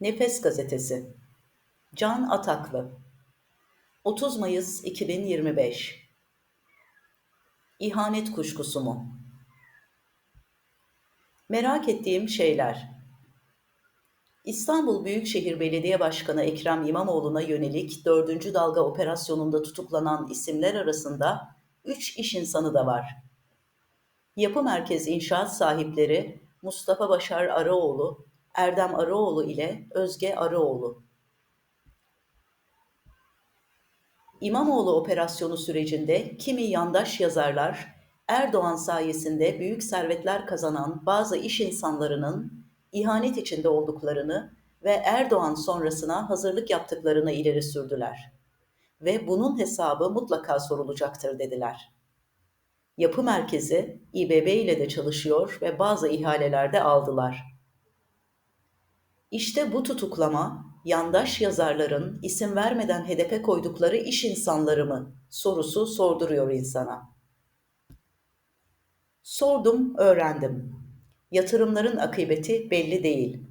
Nefes Gazetesi Can Ataklı 30 Mayıs 2025 İhanet kuşkusu mu? Merak ettiğim şeyler İstanbul Büyükşehir Belediye Başkanı Ekrem İmamoğlu'na yönelik dördüncü dalga operasyonunda tutuklanan isimler arasında üç iş insanı da var. Yapı Merkez İnşaat sahipleri Mustafa Başar Araoğlu, Erdem Araoğlu ile Özge Araoğlu. İmamoğlu operasyonu sürecinde kimi yandaş yazarlar Erdoğan sayesinde büyük servetler kazanan bazı iş insanlarının ihanet içinde olduklarını ve Erdoğan sonrasına hazırlık yaptıklarını ileri sürdüler. Ve bunun hesabı mutlaka sorulacaktır dediler. Yapı merkezi İBB ile de çalışıyor ve bazı ihalelerde aldılar. İşte bu tutuklama, yandaş yazarların isim vermeden hedefe koydukları iş insanları mı sorusu sorduruyor insana. Sordum, öğrendim. Yatırımların akıbeti belli değil.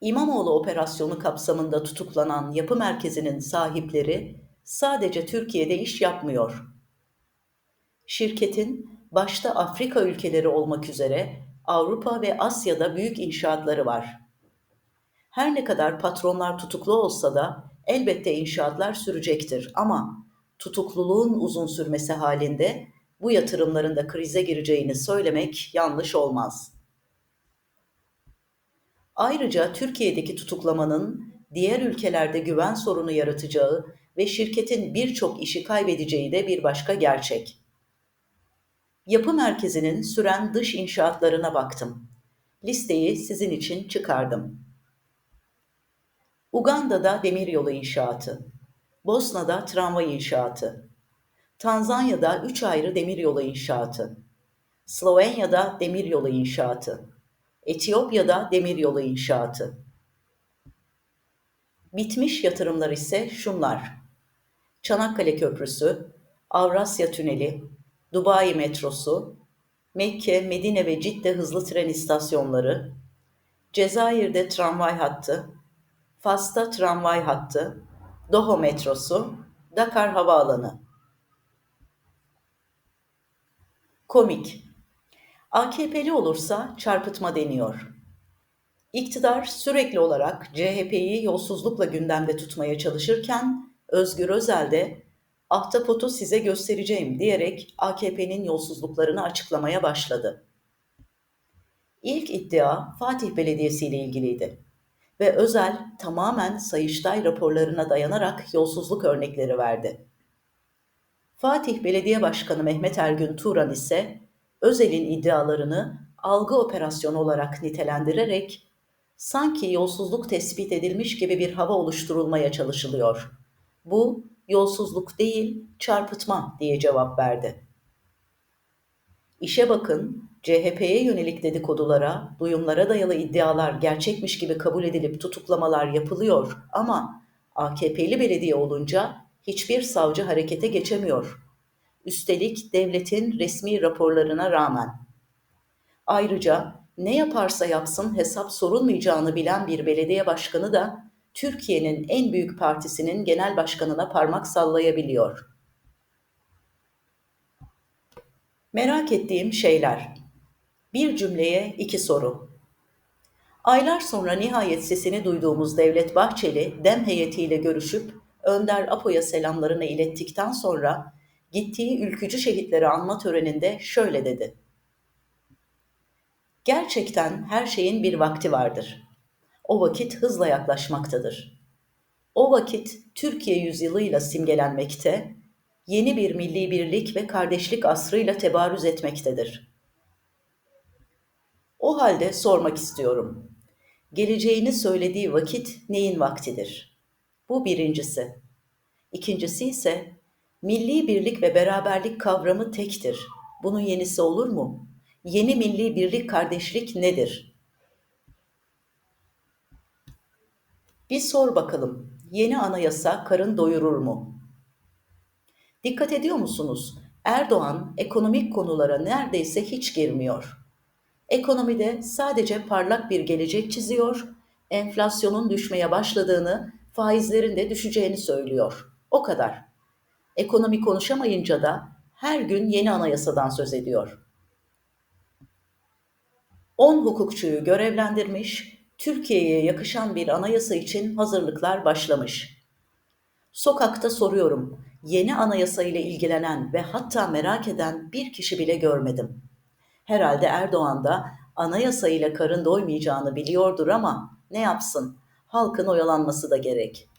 İmamoğlu operasyonu kapsamında tutuklanan yapı merkezinin sahipleri sadece Türkiye'de iş yapmıyor. Şirketin başta Afrika ülkeleri olmak üzere Avrupa ve Asya'da büyük inşaatları var. Her ne kadar patronlar tutuklu olsa da elbette inşaatlar sürecektir ama tutukluluğun uzun sürmesi halinde bu yatırımların da krize gireceğini söylemek yanlış olmaz. Ayrıca Türkiye'deki tutuklamanın diğer ülkelerde güven sorunu yaratacağı ve şirketin birçok işi kaybedeceği de bir başka gerçek. Yapı merkezinin süren dış inşaatlarına baktım. Listeyi sizin için çıkardım. Uganda'da demiryolu inşaatı, Bosna'da tramvay inşaatı, Tanzanya'da üç ayrı demiryolu inşaatı, Slovenya'da demiryolu inşaatı, Etiyopya'da demiryolu inşaatı. Bitmiş yatırımlar ise şunlar. Çanakkale Köprüsü, Avrasya Tüneli, Dubai metrosu, Mekke, Medine ve Cidde hızlı tren istasyonları, Cezayir'de tramvay hattı, Fas'ta tramvay hattı, Doha metrosu, Dakar havaalanı. Komik. AKP'li olursa çarpıtma deniyor. İktidar sürekli olarak CHP'yi yolsuzlukla gündemde tutmaya çalışırken Özgür Özel de ahtapotu size göstereceğim diyerek AKP'nin yolsuzluklarını açıklamaya başladı. İlk iddia Fatih Belediyesi ile ilgiliydi ve Özel tamamen Sayıştay raporlarına dayanarak yolsuzluk örnekleri verdi. Fatih Belediye Başkanı Mehmet Ergün Turan ise Özel'in iddialarını algı operasyonu olarak nitelendirerek sanki yolsuzluk tespit edilmiş gibi bir hava oluşturulmaya çalışılıyor. Bu yolsuzluk değil, çarpıtma diye cevap verdi. İşe bakın, CHP'ye yönelik dedikodulara, duyumlara dayalı iddialar gerçekmiş gibi kabul edilip tutuklamalar yapılıyor ama AKP'li belediye olunca hiçbir savcı harekete geçemiyor. Üstelik devletin resmi raporlarına rağmen. Ayrıca ne yaparsa yapsın hesap sorulmayacağını bilen bir belediye başkanı da Türkiye'nin en büyük partisinin genel başkanına parmak sallayabiliyor. Merak ettiğim şeyler. Bir cümleye iki soru. Aylar sonra nihayet sesini duyduğumuz Devlet Bahçeli, DEM heyetiyle görüşüp Önder Apo'ya selamlarını ilettikten sonra gittiği ülkücü şehitleri anma töreninde şöyle dedi. Gerçekten her şeyin bir vakti vardır o vakit hızla yaklaşmaktadır. O vakit Türkiye yüzyılıyla simgelenmekte, yeni bir milli birlik ve kardeşlik asrıyla tebarüz etmektedir. O halde sormak istiyorum. Geleceğini söylediği vakit neyin vaktidir? Bu birincisi. İkincisi ise milli birlik ve beraberlik kavramı tektir. Bunun yenisi olur mu? Yeni milli birlik kardeşlik nedir?'' Bir sor bakalım, yeni anayasa karın doyurur mu? Dikkat ediyor musunuz? Erdoğan ekonomik konulara neredeyse hiç girmiyor. Ekonomide sadece parlak bir gelecek çiziyor Enflasyonun düşmeye başladığını, faizlerin de düşeceğini söylüyor. O kadar. Ekonomi konuşamayınca da her gün yeni anayasadan söz ediyor. 10 hukukçuyu görevlendirmiş, Türkiye'ye yakışan bir anayasa için hazırlıklar başlamış. Sokakta soruyorum, yeni anayasa ile ilgilenen ve hatta merak eden bir kişi bile görmedim. Herhalde Erdoğan da anayasa ile karın doymayacağını biliyordur ama ne yapsın? Halkın oyalanması da gerek.